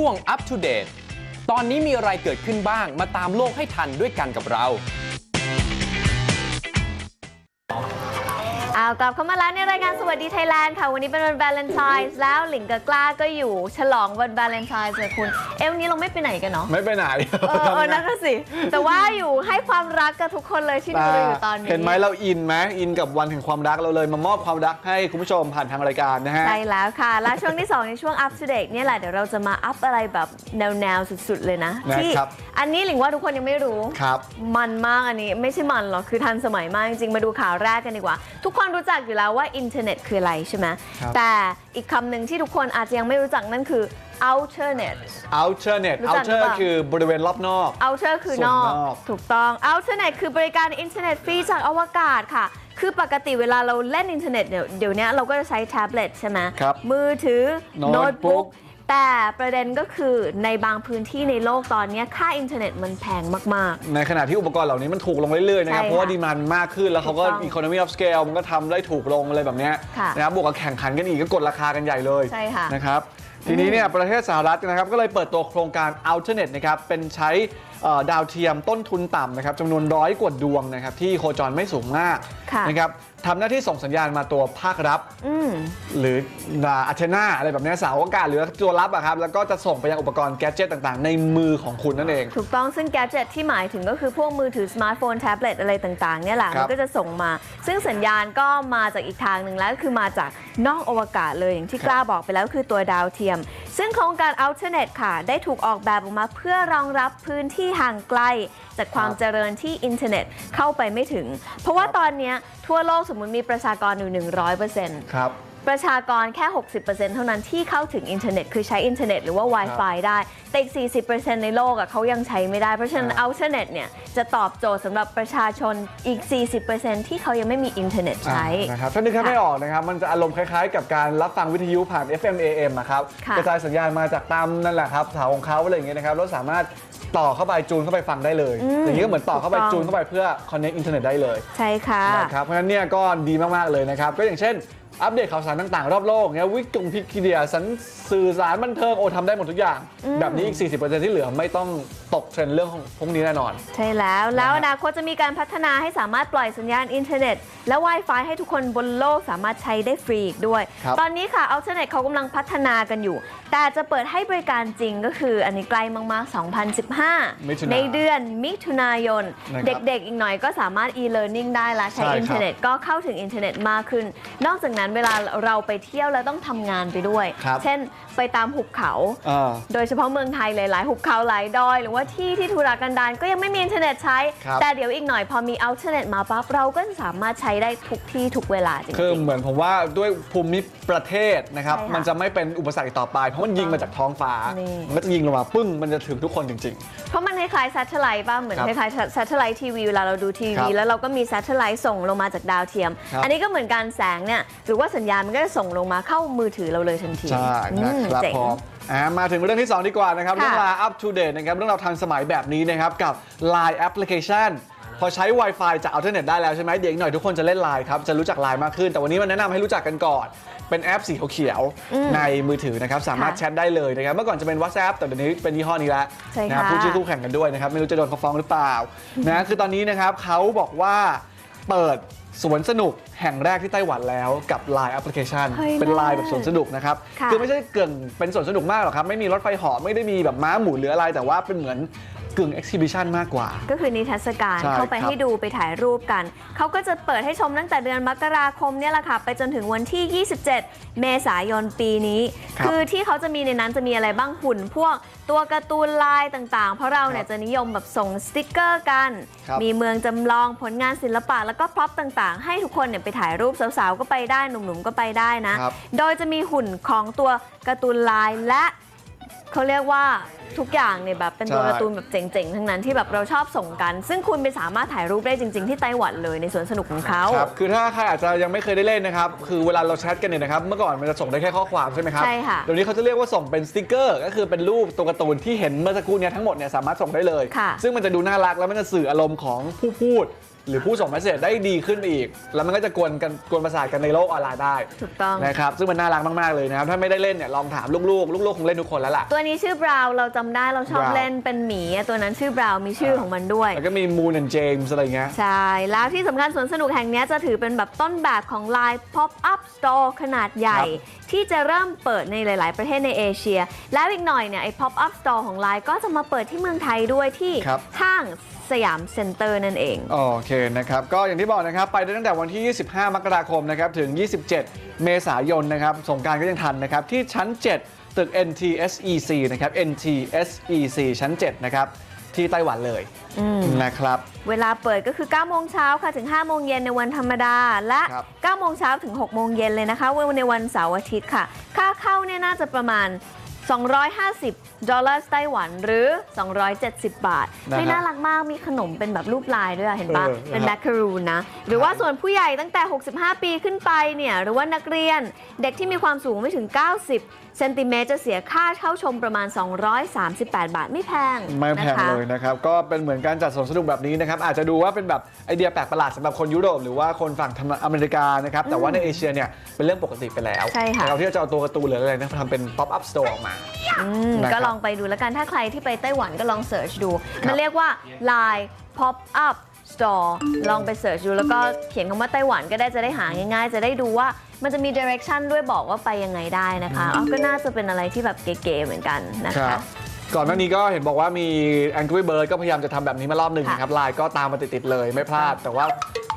ด้วงอัป to date ตอนนี้มีอะไรเกิดขึ้นบ้างมาตามโลกให้ทันด้วยกันกับเรา เอากลับเข้ามาแล้วในรายการสวัสดีไทยแลนด์ค่ะ วันนี้เป็นวันวาเลนไทน์แล้วหลิงกับกล้าก็อยู่ ฉลองวันวาเลนไทน์เลยคุณ เอ้วันนี้เราไม่ไปไหนกันเนาะไม่ไปไหนเออเออนั่นก็สิ แต่ว่าอยู่ให้ความรักกับทุกคนเลยที่ดูเราอยู่ตอนนี้เห็นไหมเราอินไหมอินกับวันแห่งความรักเราเลยมามอบความรักให้คุณผู้ชมผ่านทางรายการนะฮะใช่แล้วค่ะและช่วงที่ 2 ในช่วง up to date เนี่ยแหละเดี๋ยวเราจะมาอัพอะไรแบบแนวๆสุดๆเลยนะนะครับที่อันนี้หลิงว่าทุกคนยังไม่รู้ ครับ มันมากอันนี้ไม่ใช่มันหรอกคือทันสมัยมากจริงๆมาดูข่าวแรกกันดีกว่า ทุกคนรู้จักอยู่แล้วว่าอินเทอร์เน็ตคืออะไรใช่ไหมครับแต่อีกคำหนึ่งที่ทุกคนอาจจะยังไม่รู้จักนั่นคือ alternate outer net รู้จักหรือ outer เปล่า คือบริเวณรอบนอก outer คือนส่วนอกนอก ถูกต้อง alternate คือบริการอินเทอร์เน็ตฟรีจากอวกาศค่ะ คือปกติเวลาเราเล่นอินเทอร์เน็ตเนี่ยเดี๋ยวนี้เราก็จะใช้แท็บเล็ตใช่ไหมครับมือถือโน้ตบุ๊ก แต่ประเด็นก็คือในบางพื้นที่ในโลกตอนนี้ค่าอินเทอร์เน็ตมันแพงมาก ในขณะที่อุปกรณ์เหล่านี้มันถูกลงเรื่อยๆนะครับ ใช่ค่ะเพราะว่าดีมันมากขึ้นแล้วเขาก็ ถูกต้อง economy of scale มันก็ทำได้ถูกลงอะไรแบบเนี้ยค่ะนะครับบวกกับแข่งขันกันอีกก็กดราคากันใหญ่เลยใช่ค่ะ นะครับทีนี้เนี่ยประเทศสหรัฐนะครับก็เลยเปิดตัวโครงการ Alternet นะครับเป็นใช้เอ่อดาวเทียมต้นทุนต่ำนะครับจำนวนร้อยกว่าดวงนะครับที่โคจรไม่สูงมากค่ะ นะครับทำหน้าที่ส่งสัญญาณมาตัวภาครับๆอืม หรืออัเทนาอะไรแบบเนี้ยเสาอากาศหรือตัวรับอะครับ แล้วก็จะส่งไปยังอุปกรณ์แกดเจิตต่างๆ ในมือของคุณนั่นเอง ถูกต้องซึ่งแกจ e t ที่หมายถึงก็คือพวกมือถือสมาร์ทโฟนแท็บเล็ตอะไรต่างๆเนี่ยแหละ ครัมับนก็จะส่งมา ซึ่งสัญญาณก็มาจากอีกทางหนึ่งแล้วก็คือมาจากนอกอวกาศเลยอย่างที่ครับกล้าบอกไปแล้วคือตัวดาวเทียม ซึ่งโครงการ Alternet ค่ะ ได้ถูกออกแบบออกมาเพื่อรองรับพื้นที่ห่างไกล จากความเจริญที่อินเทอร์เน็ตเข้าไปไม่ถึง เพราะว่าตอนเนี้ยทั่วโลกสมมติมีประชากรอยู่ 100%ครับประชากรแค่ 60%เท่านั้นที่เข้าถึงอินเทอร์เน็ต คือใช้อินเทอร์เน็ตหรือว่า Wi-Fi ได้ แต่อีก 40%ในโลกอะเขายังใช้ไม่ได้ เพราะฉะนั้นครับอัลเทอร์เน็ตเนี่ย จะตอบโจทย์สำหรับประชาชนอีก 40%ที่เขายังไม่มีอินเทอร์เน็ตใช้อ่านะครับถ้านึกแค่ไม่ออกนะครับ มันจะอารมณ์คล้ายๆ กับการรับฟังวิทยุผ่าน FM AM อะครับค่ะกระจายสัญญาณมาจากตามนั่นแหละครับเสาของเขาอะไรอย่างเงี้ยนะครับแล้วสามารถ ต่อเข้าไปจูนเข้าไปฟังได้เลยอย่างนี้ก็เหมือนต่อเข้าไปถูกต้องจูนเข้าไปเพื่อ connect อินเทอร์เน็ตได้เลย ใช่ค่ะนะครับเพราะฉะนั้นเนี่ยก็ดีมาก ๆ เลยนะครับ ก็อย่างเช่น อัปเดตข่าวสารต่าง ๆ รอบโลกเงี้ยวิกิพีเดียสันสื่อสารบันเทิงโอทำได้หมดทุกอย่าง แบบนี้อีก 40%ที่เหลือไม่ต้องตกเทรนด์เรื่องของพวกนี้แน่นอน ใช่แล้วแล้วอนาคตจะมีการพัฒนาให้สามารถปล่อยสัญญาณอินเทอร์เน็ต และ Wi-Fi ให้ทุกคนบนโลกสามารถใช้ได้ฟรีอีกด้วย ครับ ตอนนี้ค่ะ Alternate เขากำลังพัฒนากันอยู่ แต่จะเปิดให้บริการจริงก็คืออันนี้ใกล้มาก ๆ มิถุนา2015ในเดือนมิถุนายน นะครับเด็กๆ อีกหน่อยก็สามารถ e-learning ได้ละใช้ใช่ครับ อินเทอร์เน็ตก็เข้าถึงอินเทอร์เน็ตมากขึ้น นอกจากนั้นเวลาเราไปเที่ยวแล้วต้องทำงานไปด้วย ครับ เช่น ไปตามหุบเขา อ่า โดยเฉพาะเมืองไทยหลาย ๆ หุบเขาหลายดอย หรือว่าที่ที่ธุรกันดารก็ยังไม่มีอินเทอร์เน็ตใช้ ครับ แต่เดี๋ยวอีกหน่อยพอมีอัลเทอร์เน็ตมาปั๊บเราก็จะสามารถใช้ได้ทุกที่ทุกเวลาจริง คือๆเหมือนผมว่าด้วยภูมิประเทศนะครับ ใช่ค่ะมันจะไม่เป็นอุปสรรคอีกต่อไป เพราะมันยิงมาจากท้องฟ้า นี่ มันก็จะยิงลงมาปึ้ง มันจะถึงทุกคนจริงเพราะมันคล้ายๆซัตเทไลท์ป่ะ เหมือนครับคล้ายๆซัตเทไลท์ทีวีเวลาเราดูทีครัวี บแล้วเราก็มีซัตเทไลท์ส่งลงมาจากดาวเทียม ครับ อันนี้ก็เหมือนการแสงเนี่ย หรือว่าสัญญาณมันก็จะส่งลงมาเข้ามือถือเราเลยทันทีๆใช่นะครับอืมเจ๋งพร้อม อ่ามาถึงเรื่องที่ 2 ดีกว่านะครับค่ะเรื่องราว up to date นะครับ เรื่องราวทันสมัยแบบนี้นะครับ กับ Line application พอใช้ Wi-Fi จาก Alternet ได้แล้วใช่ไหมเดี๋ยวอีกหน่อยทุกคนจะเล่น Line ครับ จะรู้จัก Line มากขึ้น แต่วันนี้มันแนะนำให้รู้จักกันก่อน เป็นแอปสีเขียวๆในมือถือนะครับ สามารถค่ะแชทได้เลยนะครับ เมื่อก่อนจะเป็น WhatsApp แต่เดี๋ยวนี้เป็นยี่ห้อนี้แล้วใช่นะค่ะพูดชื่อคู่แข่งกันด้วยนะครับ ไม่รู้จะโดนเขาฟ้องหรือเปล่า นะ คือตอนนี้นะครับเขาบอกว่าเปิด สวนสนุกแห่งแรกที่ไต้หวันแล้วกับ Line Application เฮ้ยเป็นน่า Line แบบสวนสนุกนะครับค่ะ อไม่ใช่เกึ่งเป็นสวนสนุกมากหรอกครับ ไม่มีรถไฟเหาะไม่ได้มีแบบม้าหมุนหรืออะไร แต่ว่าเป็นเหมือน กึ่ง exhibition มากกว่า ก็คือนิทรรศการใช่เข้าไปครับ ให้ดูไปถ่ายรูปกัน เขาก็จะเปิดให้ชมตั้งแต่เดือนมกราคมเนี่ยแหละค่ะ ไปจนถึงวันที่ 27 เมษายนปีนี้ครับคือที่เขาจะมีในนั้นจะมีอะไรบ้างหุ่น พวกตัวการ์ตูนลายต่างๆ เพราะเราเนี่ยจะนิยมแบบส่งสติกเกอร์กัน ครับ มีเมืองจำลองผลงานศิลปะแล้วก็พร็อพต่างๆ ให้ทุกคนเนี่ยไปถ่ายรูปสาวๆ ก็ไปได้หนุ่มๆ ก็ไปได้นะ ครับ โดยจะมีหุ่นของตัวการ์ตูนลายและ เขาเรียกว่าทุกอย่างเนี่ยแบบเป็นตัวใช่ การ์ตูนแบบเจ๋งๆ ทั้งนั้นที่แบบเราชอบส่งกัน ซึ่งคุณไปสามารถถ่ายรูปได้จริง ๆ ที่ไต้หวันเลยในสวนสนุกของเขา ครับคือถ้าใครอาจจะยังไม่เคยได้เล่นนะครับ คือเวลาเราแชทกันเนี่ยนะครับ เมื่อก่อนมันจะส่งได้แค่ข้อความใช่ไหมครับใช่ค่ะเดี๋ยวนี้เขาจะเรียกว่าส่งเป็นสติกเกอร์ ก็คือเป็นรูปตัวการ์ตูนที่เห็นเมื่อสักครู่เนี้ทั้งหมดเนี่ยสามารถส่งได้เลย ค่ะซึ่งมันจะดูน่ารักแล้วมันจะสื่ออารมณ์ของผู้พูด หรือผู้ส่งเมสเซจได้ดีขึ้นไปอีก แล้วมันก็จะกวนกันกวนประสาทกันในโลกออนไลน์ได้ถูกต้อง นะครับซึ่งมันน่ารักมากๆเลยนะครับถ้าไม่ได้เล่นเนี่ยลองถามลูกๆ ลูกๆคงเล่นทุกคนแล้วล่ะ ตัวนี้ชื่อบราวน์เราจำได้เราชอบ Brown เล่นเป็นหมีอะตัวนั้นชื่อบราวน์มีชื่อของมันด้วย แล้วก็มีมูนแอนเจมส์อะไรเงี้ย ใช่ แล้วที่สำคัญสวนสนุกแห่งเนี้ยจะถือเป็นแบบต้นแบบของ Line Pop-up Store ขนาดใหญ่ ครับที่จะเริ่มเปิดในหลาย ๆ ประเทศในเอเชีย แล้วอีกหน่อยเนี่ยไอ้ Pop-up Store ของ Line ก็จะมาเปิดที่เมืองไทยด้วยที่ครับ ห้าง สยามเซ็นเตอร์นั่นเอง โอเคนะครับ ก็อย่างที่บอกนะครับ ไปได้ตั้งแต่วันที่ 25 มกราคมนะครับ ถึง 27 เมษายนนะครับ สงกรารก็ยังทันนะครับ ที่ชั้น 7 ตึก NTSEC นะครับ NTSEC ชั้น 7 นะครับ ที่ไต้หวันเลยอืมนะครับ เวลาเปิดก็คือ 9 โมงเช้าค่ะ ถึง 5 โมงเย็นในวันธรรมดา และครับ9โมงเช้าถึง 6 โมงเย็นเลยนะคะวันในวันเสาร์อาทิตย์ค่ะ ค่าเข้าเนี่ยน่าจะประมาณ 250 ดอลลาร์ไต้หวันหรือ 270 บาทนะครับไม่น่ารักมากมีขนมเป็นแบบรูปลายด้วยอะเห็นปะเออเป็นนะครับแมคคารูนนะ หรือว่าส่วนผู้ใหญ่ตั้งแต่ 65 ปีขึ้นไปเนี่ยหรือว่านักเรียนเด็กที่มีความสูงไม่ถึง 90 เซนติเมตรจะเสียค่าเข้าชมประมาณ 238 บาทไม่แพงไม่แพงนะคะ เลยนะครับ ก็เป็นเหมือนการจัดสวนสนุกแบบนี้นะครับ อาจจะดูว่าเป็นแบบไอเดียแปลกประหลาดสำหรับคนยุโรปหรือว่าคนฝั่งทำอเมริกานะครับ แต่ว่าในเอเชียเนี่ยเป็นเรื่องปกติไปแล้วใช่ค่ะ เราที่จะเอาตัวการ์ตูนหรืออะไรนะทำเป็น pop up store ออกมา อืมนะครับก็ลองไปดูแล้วกัน ถ้าใครที่ไปไต้หวันก็ลองเสิร์ชดู ครับ มันเรียกว่า Line Pop Up Store ลองไปเสิร์ชดูแล้วก็เขียนคำว่าไต้หวันก็ได้จะได้หาง่ายๆ จะได้ดูว่า มันจะมี direction ด้วยบอกว่าไปยังไงได้นะคะอ๋อก็น่าจะเป็นอะไรที่แบบเก๋ๆเหมือนกันนะคคะรับก่อนหน้านี้ก็เห็นบอกว่ามี Angry Bird ก็พยายามจะทำแบบนี้มารอบหนึ่งค่ะนะครับไลน์ก็ตามมาติดๆเลยไม่พลาด แต่ว่า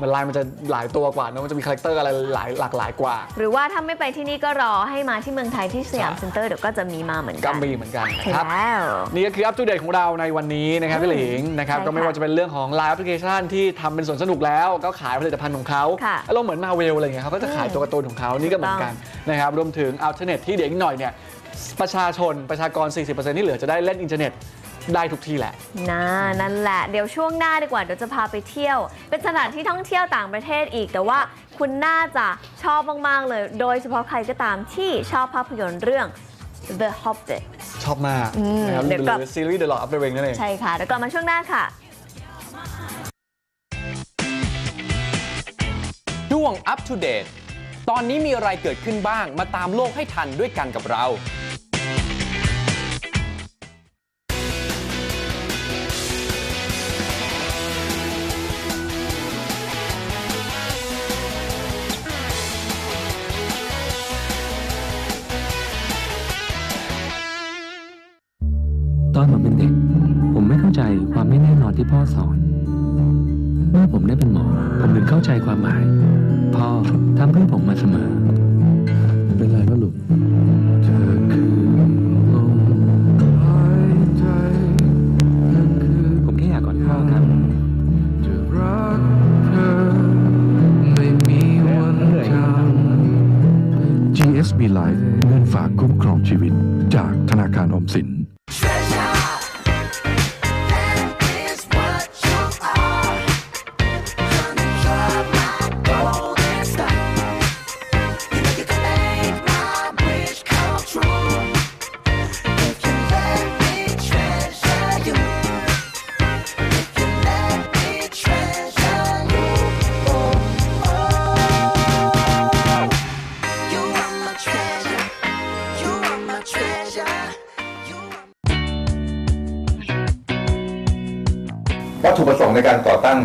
มันไลน์มันจะหลายตัวกว่าเนอะมันจะมีคาแรคเตอร์อะไรหลายหลากหลายกว่า หรือว่าถ้าไม่ไปที่นี่ก็รอให้มาที่เมืองไทยที่สยามใช่เซ็นเตอร์เดี๋ยวก็จะมีมาเหมือนก็กันมีเหมือนกันนะใช่ครับ แล้ว นี่ก็คืออัป o d เดตของเราในวันนี้นะครับพี่หลิงนะครับใช่ค่ะก็ไม่ว่าจะเป็นเรื่องของ Line Application ที่ทำเป็นสวนสนุกแล้ว ก็ขายผลิตภัณฑ์ของเขาค่ะอารมณ์เหมือนมาเวลอะไรเงี้ยเขาก็จะขายตัวการ์ตูนของเขานี่ก็เหมือนกันนะครับรวมถึงอัลเทอร์เน็ตที่เดี๋ยวอีกหน่อยเนี่ยประชาชนประชากร 40%ที่เหลือจะได้เล่นอินเทอร์เน็ต ได้ทุกที่แหละ นะนั่นแหละเดี๋ยวช่วงหน้าดีกว่าเดี๋ยวจะพาไปเที่ยว เป็นสถานที่ท่องเที่ยวต่างประเทศอีก แต่ว่าคุณน่าจะชอบมาก ๆ เลย โดยเฉพาะใครก็ตามที่ชอบภาพยนตร์เรื่อง The Hobbit ชอบมากอืมนะครับหเดี๋ยวกลับ รือซีรีส์ The Lord of the Rings นั่นเอง ใช่ค่ะเดี๋ยวกลับมาช่วงหน้าค่ะ ช่วง Up to Date ตอนนี้มีอะไรเกิดขึ้นบ้างมาตามโลกให้ทันด้วยกันกับเรา พ่อสอน เมื่อผมได้เป็นหมอ ผมถึงเข้าใจความหมาย พ่อทำเพื่อผมมาเสมอ เป็นไรวะลูกเธอคือลมหายใจผมแค่อยากกอดพ่อครับ จะรักเธอไม่มีวันจำ GSB Life เงินฝากคุ้มครองชีวิตจากธนาคารออมสิน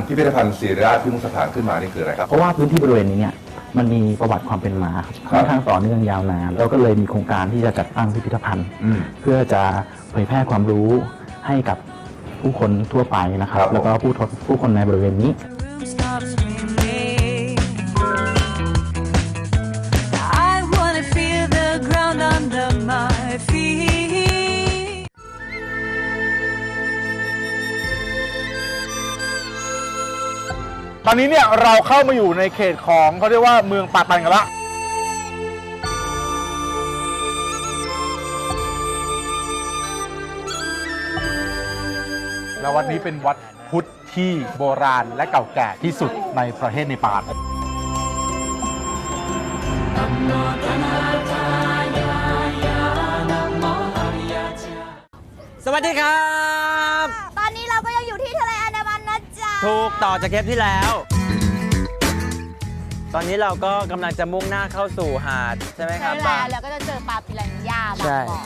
พิพิธภัณฑ์ศิริราชพิมุขสถานขึ้นมานี่คืออะไรครับ เพราะว่าพื้นที่บริเวณนี้เนี่ยมันมีประวัติความเป็นมาครับค่อนข้างต่อเนื่องยาวนานเราก็เลยมีโครงการที่จะจัดตั้งพิพิธภัณฑ์ อืม เพื่อจะเผยแพร่ความรู้ให้กับผู้คนทั่วไปนะครัครับบผมแล้วก็ผู้ทดผู้คนในบริเวณนี้ ตอนนี้เนี่ยเราเข้ามาอยู่ในเขตของเขาเรียกว่าเมืองปาตันกันละแล้ววัดนี้เป็นวัดพุทธที่โบราณและเก่าแก่ที่สุดในประเทศเนปาลสวัสดีครับ ถูกต่อจากเทปที่แล้ว ตอนนี้เราก็กำลังจะมุ่งหน้าเข้าสู่หาดใช่ไหมคใช่รับแล้วแล้วก็จะเจอปลาปิรันย่าบางใช่ บ่อ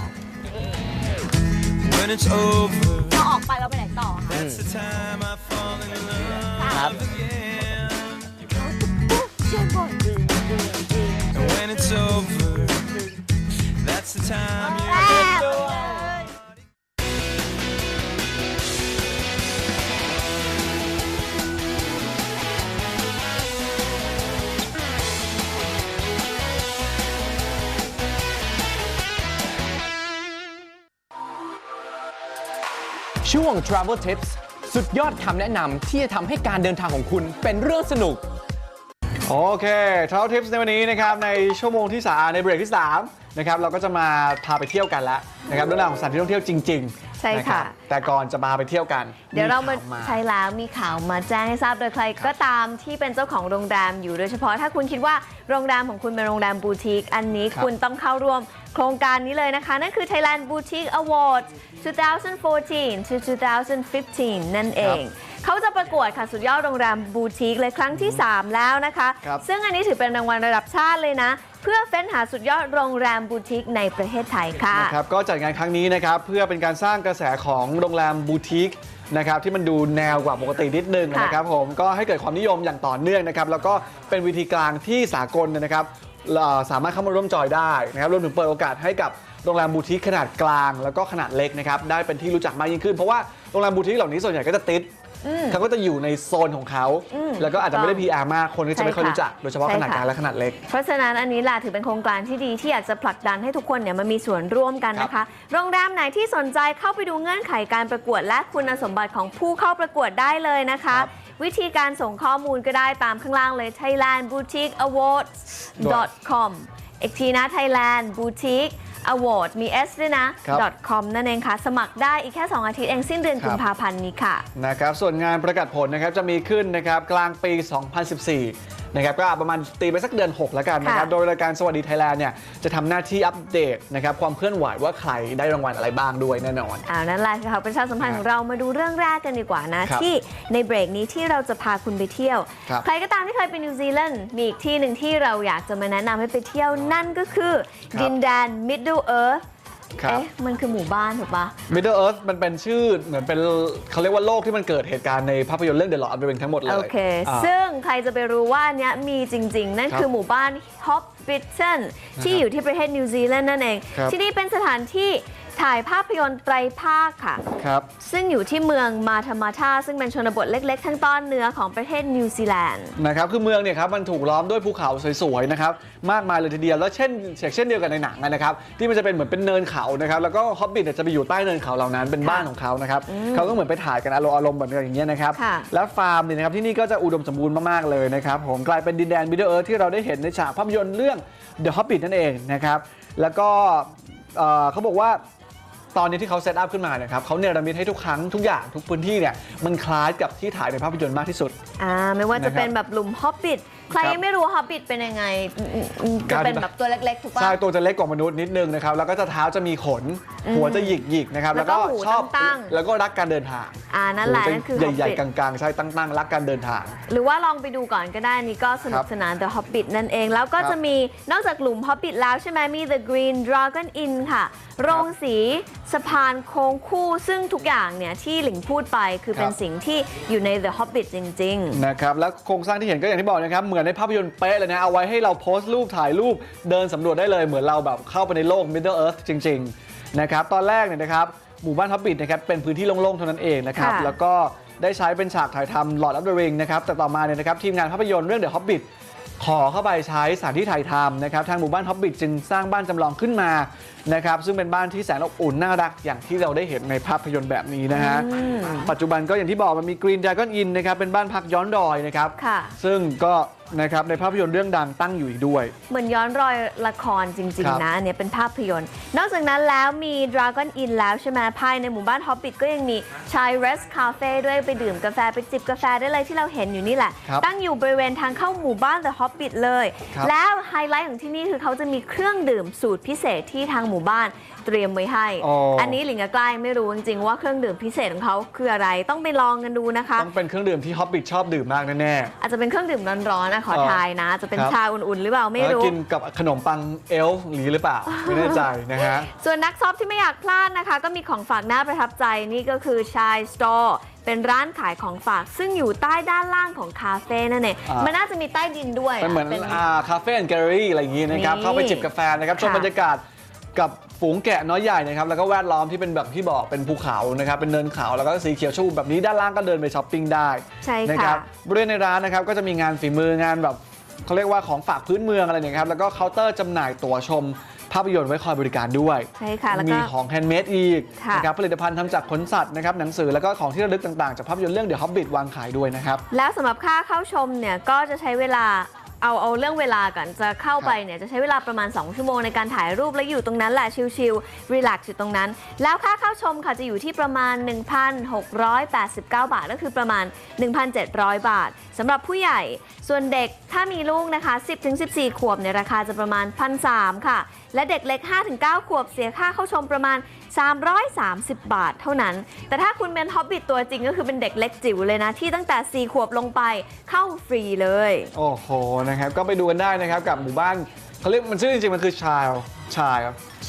When it's over, พอออกไปเราไปไหนต่อคะอืม the time I fall in love ครับ again. เชื่อก่อน And when it's over, that's the time ช่วง Travel Tips สุดยอดคำแนะนำที่จะทำให้การเดินทางของคุณเป็นเรื่องสนุก โอเค Travel Tips ในวันนี้นะครับในชั่วโมงที่ 3 ในเบรกที่3นะครับเราก็จะมาพาไปเที่ยวกันแล้วนะครับเรื่องราวของสถานที่ท่องเที่ยวจริงๆใช่นรับค่ะ แต่ก่อนจะมาไปเที่ยวกันเดี๋ยวเรามาข่ว ใช้แล้วมีข่าวมาแจ้งให้ทราบโดยใครก็ตามที่เป็นเจ้าของโรงแรมอยู่โดยเฉพาะถ้าคุณคิดว่าโรงแรมของคุณเป็นโรงแรมบูติกอันนี้คุณต้องเข้าร่วมโครงการนี้เลยนะคะ นั่นคือ Thailand Boutique Awards 2014 to 2015 นั่นเอง เขาจะประกวดค่ะสุดยอดโรงแรมบูติกเลยครั้งที่ 3 แล้วนะคะ ครับ ซึ่งอันนี้ถือเป็นรางวัลระดับชาติเลยนะ เพื่อเฟ้นหาสุดยอดโรงแรมบูติกในประเทศไทยค่ะ นะครับก็จัดงานครั้งนี้นะครับเพื่อเป็นการสร้างกระแสของโรงแรมบูติกนะครับที่มันดูแนวกว่าปกตินิดนึงค่ะนะครับผมก็ให้เกิดความนิยมอย่างต่อเนื่องนะครับแล้วก็เป็นวิธีกลางที่สากลนะครับเอ่อสามารถเข้ามาร่วมจอยได้นะครับรวมถึงเปิดโอกาสให้กับโรงแรมบูติกขนาดกลาง แล้วก็ขนาดเล็กนะครับได้เป็นที่รู้จักมากยิ่งขึ้น เพราะว่าโรงแรมบูติกเหล่านี้ส่วนใหญ่ก็จะติดอืม เขาก็จะอยู่ในโซนของเขา อืมแล้วก็อาจจะไม่ได้ PR มาก คนก็จะไม่ค่อยใช่ค่ะรู้จัก โดยเฉพาะใช่ขนาดกลางค่ะและขนาดเล็ก เพราะฉะนั้นอันนี้แหละถือเป็นโครงการที่ดีที่อยากจะผลักดันให้ทุกคนเนี่ยมามีส่วนร่วมกันนะคะ โรงแรมไหนที่สนใจเข้าไปดูเงื่อนไขการประกวด และคุณสมบัติของผู้เข้าประกวดได้เลยนะคะ ครับวิธีการส่งข้อมูลก็ได้ตามข้างล่างเลย thailand boutique awards com อีกทีนะ thailand boutique award มี s ด้วยนะ ครับ com นั่นเองค่ะ สมัครได้อีกแค่ 2 อาทิตย์เองสิ้นเดือนครับกุมภาพันธ์นี้ค่ะ นะครับส่วนงานประกาศผลนะครับจะมีขึ้นนะครับกลางปี 2014 นะครับก็ประมาณตีไปสักเดือน 6 แล้วกันนะครับค่ะโดยรายการสวัสดีไทยแลนด์เนี่ยจะทำหน้าที่อัปเดตนะครับความเคลื่อนไหวว่าใครได้รางวัลอะไรบ้างด้วยแน่นอนอ่านั่นแหละค่ะประชาสัมพันธ์ของเรามาดูเรื่องแรกกันดีกว่านะครับที่ในเบรกนี้ที่เราจะพาคุณไปเที่ยวครับใครก็ตามที่เคยไปนิวซีแลนด์มีอีกที่หนึ่งที่เราอยากจะมาแนะนำให้ไปเที่ยวนั่นก็คือครับดินแดน Middle Earth ครับ เอ๊ะมันคือหมู่บ้านถูกปะ Middle Earth มันเป็นชื่อเหมือนเป็นเขาเรียกว่าโลกที่มันเกิดเหตุการณ์ในภาพยนตร์เรื่อง The Lord of the Rings ทั้งหมดเลยโอเค อ่า ซึ่งใครจะไปรู้ว่าอันเนี้ยมีจริง ๆ นั่นครับคือหมู่บ้าน Hobbiton ที่อยู่ที่ประเทศนิวซีแลนด์นั่นเอง ครับที่นี่เป็นสถานที่ ถ่ายภาพยนตร์ไตรภาคค่ะ ครับ ซึ่งอยู่ที่เมืองมาธามาธาซึ่งเป็นชนบทเล็กๆ ทั้งตอนเหนือของประเทศนิวซีแลนด์ นะครับ คือเมืองเนี่ยครับมันถูกล้อมด้วยภูเขาสวยๆ นะครับ มากมายเลยทีเดียว แล้วเช่นเช่นเดียวกันในหนังนะครับ ที่มันจะเป็นเหมือนเป็นเนินเขานะครับ แล้วก็ฮอบบิทจะไปอยู่ใต้เนินเขาเหล่านั้น เป็นบ้านของเขานะครับ เขาก็เหมือนไปถ่ายกันอารมณ์อารมณ์แบบอย่างเงี้ยนะครับ ค่ะ และฟาร์มเนี่ยนะครับที่นี่ก็จะอุดมสมบูรณ์มากๆ เลยนะครับผมกลายเป็นดินแดน Middle Earth ที่เราได้เห็นในฉากภาพยนตร์เรื่อง The Hobbit นั่นเองนะครับ แล้วก็เอ่อเขาบอกว่า ตอนนี้ที่เขาเซตอัพขึ้นมาเนี่ยครับเขาเนรมิตให้ทุกครั้งทุกอย่างทุกพื้นที่เนี่ยมันคล้ายกับที่ถ่ายในภาพยนตร์มากที่สุด อ่าไม่ว่าจะนะครับเป็นแบบหลุมฮอบบิท ใครครับยังไม่รู้ฮอบบิทเป็นยังไงอืมอืมอืมจะเป็นแบบตัวเล็กๆถูกปะใช่ตัวจะเล็กกว่ามนุษย์นิดนึงนะครับ แล้วก็จะเท้าจะมีขนอืมหัวจะหยิกหยิกๆนะครับ แล้แล้ววก็ก็หูชอบ ตั้งๆ แล้วก็รักการเดินทางอ่านั่นแหละหูนั่นคือใหญ่ Hobbit ๆกลางๆ ใช่ตั้งๆรักการเดินทาง หรือว่าลองไปดูก่อนก็ได้นี่ก็สนุครักบสนาน The Hobbit นั่นเอง แล้วก็ครับจะมีนอกจากหลุม Hobbit แล้วใช่ไหมมี The Green Dragon Inn ค่ะ โรงสีสะพานโค้งคู่ซึ่งทุกอย่างเนี่ยที่หลิงพูดไปคือเป็นครับ สิ่งที่อยู่ใน The Hobbit จริง ๆ นะครับ แล้วโครงสร้างที่เห็นก็อย่างที่บอกนะครับ เหมือนในภาพยนตร์เป๊ะเลยนะ เอาไว้ให้เราโพสต์รูปถ่ายรูปเดินสำรวจได้เลยเหมือนเราแบบเข้าไปในโลก Middle Earth จริง ๆ นะครับ ตอนแรกเนี่ยนะครับหมู่บ้านฮอบบิทนะครับเป็นพื้นที่โล่ง ๆ เท่านั้นเองนะครับ ค่ะ แล้วก็ได้ใช้เป็นฉากถ่ายทำ Lord of the Ring นะครับ แต่ต่อมาเนี่ยนะครับทีมงานภาพยนตร์เรื่อง The Hobbit ขอเข้าไปใช้สถานที่ถ่ายทำนะครับ ทางหมู่บ้านฮอบบิทจึงสร้างบ้านจำลองขึ้นมา นะครับซึ่งเป็นบ้านที่แสนอบอุ่นน่ารักอย่างที่เราได้เห็นในภาพยนตร์แบบนี้นะฮะอืมปัจจุบันก็อย่างที่บอกมันมี Green Dragon Inn นะครับเป็นบ้านพักย้อนรอยนะครับค่ะ ซึ่งก็นะครับในภาพยนตร์เรื่องดังตั้งอยู่อีกด้วย เหมือนย้อนรอยละครจริง ครับ ๆ นะ อันเนี้ยเป็นภาพยนตร์ นอกจากนั้นแล้วมี Dragon Inn แล้วใช่ไหมภายในหมู่บ้าน Hobbit ก็ยังมีชาย Rest Cafe ด้วยไปดื่มกาแฟ ไปจิบกาแฟได้เลยที่เราเห็นอยู่นี่แหละ ครับตั้งอยู่บริเวณทางเข้าหมู่บ้าน The Hobbit เลย ครับ แล้วไฮไลท์ของที่นี่คือเขาจะมีเครื่องดื่มสูตรพิเศษที่ทางหหมู่บ้านเตรียมไว้ให้ อ๋ออันนี้หลิงกับใกล้ไม่รู้จริงๆว่าเครื่องดื่มพิเศษของเขาคืออะไรต้องไปลองกันดูนะคะ ต้องเป็นเครื่องดื่มที่ฮอบบิทชอบดื่มมากแน่ อาจจะเป็นเครื่องดื่มร้อนๆนะขออ๋อทายนะ จะเป็นครับ ชาอุ่นๆ หรือเปล่าๆไม่แล้วรู้ กินกับขนมปังเอลฟ์หรือหรือเปล่า ไม่แน่ใจนะฮะ ส่วนนักซอฟที่ไม่อยากพลาดนะคะ ก็มีของฝากน่าประทับใจนี่ก็คือชายสตอร์เป็นร้านขายของฝากซึ่งอยู่ใต้ด้านล่างของคาเฟ่นั่นเองอ่ามั มันน่าจะมีใต้ดินด้วยเป็นเหมือนเป็นอ่าคาเฟ่แอนด์แกลเลอรี่อะไรอย่างงี้นะครับ นี่เข้าไปจิบกาแฟนะครับชมค่ะ บรรยากาศ กับฝูงแกะน้อยใหญ่นะครับแล้วก็แวดล้อมที่เป็นแบบที่บอกเป็นภูเขานะครับเป็นเนินเขาแล้วก็สีเขียวชูแบบนี้ด้านล่างก็เดินไปช้อปปิ้งได้ใช่นะค่ะครับบริเวณในร้านนะครับก็จะมีงานฝีมืองานแบบเขาเรียกว่าของฝากพื้นเมืองอะไรเนี่ยครับแล้วก็เคาน์เตอร์จำหน่ายตั๋วชม ภาพยนตร์ไว้คอยบริการด้วย ใช่ค่ะ แล้วก็มีของแฮนด์เมดอีกค่ะ นะครับผลิตภัณฑ์ทำจากขนสัตว์นะครับหนังสือแล้วก็ของที่ระลึกต่างๆ จากภาพยนตร์เรื่อง The Hobbit วางขายด้วยนะครับ แล้วสำหรับค่าเข้าชมเนี่ยก็จะใช้เวลา เอาเอาเรื่องเวลาก่อนจะเข้าไปเนี่ยจะใช้เวลาประมาณ 2 ชั่วโมงในการถ่ายรูปและอยู่ตรงนั้นแหละชิลๆรีแลกซ์อยู่ตรงนั้น แล้วค่าเข้าชมค่ะจะอยู่ที่ประมาณ 1,689 บาท ก็คือประมาณ 1,700 บาทสำหรับผู้ใหญ่ส่วนเด็กถ้ามีลูกนะคะ 10-14 ขวบเนี่ยราคาจะประมาณ 1,300ค่ะ และเด็กเล็ก 5-9 ขวบเสียค่าเข้าชมประมาณ 330 บาทเท่านั้น แต่ถ้าคุณเป็นฮอบบิทตัวจริงก็คือเป็นเด็กเล็กจิ๋วเลยนะ ที่ตั้งแต่ 4 ขวบลงไปเข้าฟรีเลย โอ้โหนะครับ ก็ไปดูกันได้นะครับกับหมู่บ้านเขาเรียกมันชื่อจริงๆ มันคือชายชาย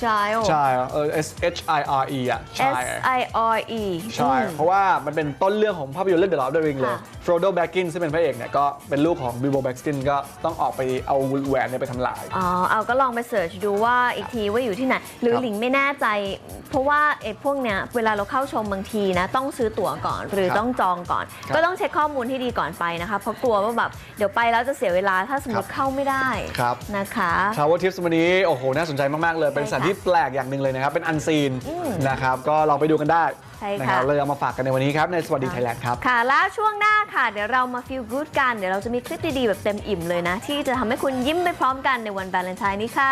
Child ชายเออ S H I R E อะ S ชาย I R E ใช่ เพราะว่ามันเป็นต้นเรื่องของภาพยนตร์เรื่อง The Lord of the Ring เลย ค่ะโฟโดแบ็กกินซึ่งเป็นพระเอกเนี่ยก็เป็นลูกของบิลโบแบ็กกินก็ต้องออกไปเอาแหวนเนี่ยไปทำลาย อ๋อ เอาก็ลองไปเสิร์ชดูว่าอีกทีว่าอยู่ที่ไหน หรือครับ หลิงไม่แน่ใจ เพราะว่าไอ้พวกเนี้ยเวลาเราเข้าชมบางทีนะ ต้องซื้อตั๋วก่อนหรือครับต้องจองก่อนครับก็ต้องเช็คข้อมูลที่ดีก่อนไปนะคะ เพราะกลัวว่าแบบเดี๋ยวไปแล้วจะเสียเวลาถ้าสมมติครับเข้าไม่ได้ครับ นะคะ ทาวเวอร์ทิปส์วันนี้โอ้โห น่าสนใจมาก ๆ เลย เป็นใช่สถานค่ะที่แปลกอย่างหนึ่งเลยนะครับ เป็นอันซีนอืมนะครับ ก็ลองไปดูกันได้ใช่นะค่ะครับเลยเอามาฝากกันในวันนี้ครับ ในสวัสดีไทยแลนด์ครับ ค่ะ แล้วช่วงหน้าค่ะ เดี๋ยวเรามา feel good กัน เดี๋ยวเราจะมีคลิปดีๆ แบบเต็มอิ่มเลยนะ ที่จะทำให้คุณยิ้มไปพร้อมกันในวันวาเลนไทน์นี้ค่ะ